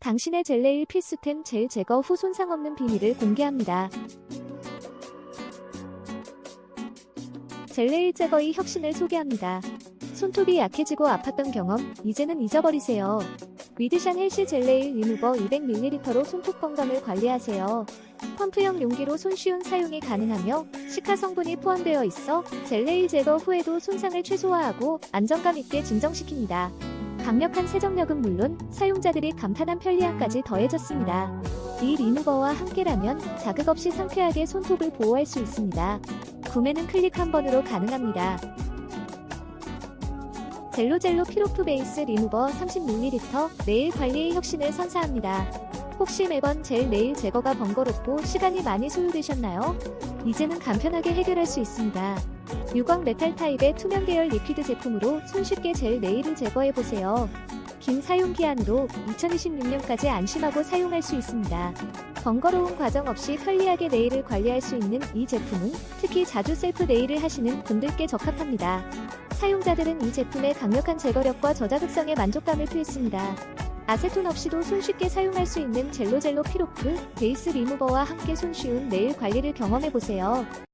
당신의 젤네일 필수템 젤 제거 후 손상 없는 비밀을 공개합니다. 젤네일 제거의 혁신을 소개합니다. 손톱이 약해지고 아팠던 경험, 이제는 잊어버리세요. 위드샨 헬시 젤네일 리무버 200ml로 손톱 건강을 관리하세요. 펌프형 용기로 손쉬운 사용이 가능하며 시카 성분이 포함되어 있어 젤네일 제거 후에도 손상을 최소화하고 안정감 있게 진정시킵니다. 강력한 세정력은 물론 사용자들이 감탄한 편리함까지 더해졌습니다. 이 리무버와 함께라면 자극 없이 상쾌하게 손톱을 보호할 수 있습니다. 구매는 클릭 한 번으로 가능합니다. 젤로젤로 피로프 베이스 리무버 30ml 네일 관리의 혁신을 선사합니다. 혹시 매번 젤 네일 제거가 번거롭고 시간이 많이 소요되셨나요? 이제는 간편하게 해결할 수 있습니다. 유광 메탈 타입의 투명 계열 리퀴드 제품으로 손쉽게 젤 네일을 제거해 보세요. 긴 사용 기한으로 2026년까지 안심하고 사용할 수 있습니다. 번거로운 과정 없이 편리하게 네일을 관리할 수 있는 이 제품은 특히 자주 셀프 네일을 하시는 분들께 적합합니다. 사용자들은 이 제품의 강력한 제거력과 저자극성에 만족감을 표했습니다. 아세톤 없이도 손쉽게 사용할 수 있는 젤로젤로 피로프 베이스 리무버와 함께 손쉬운 네일 관리를 경험해보세요.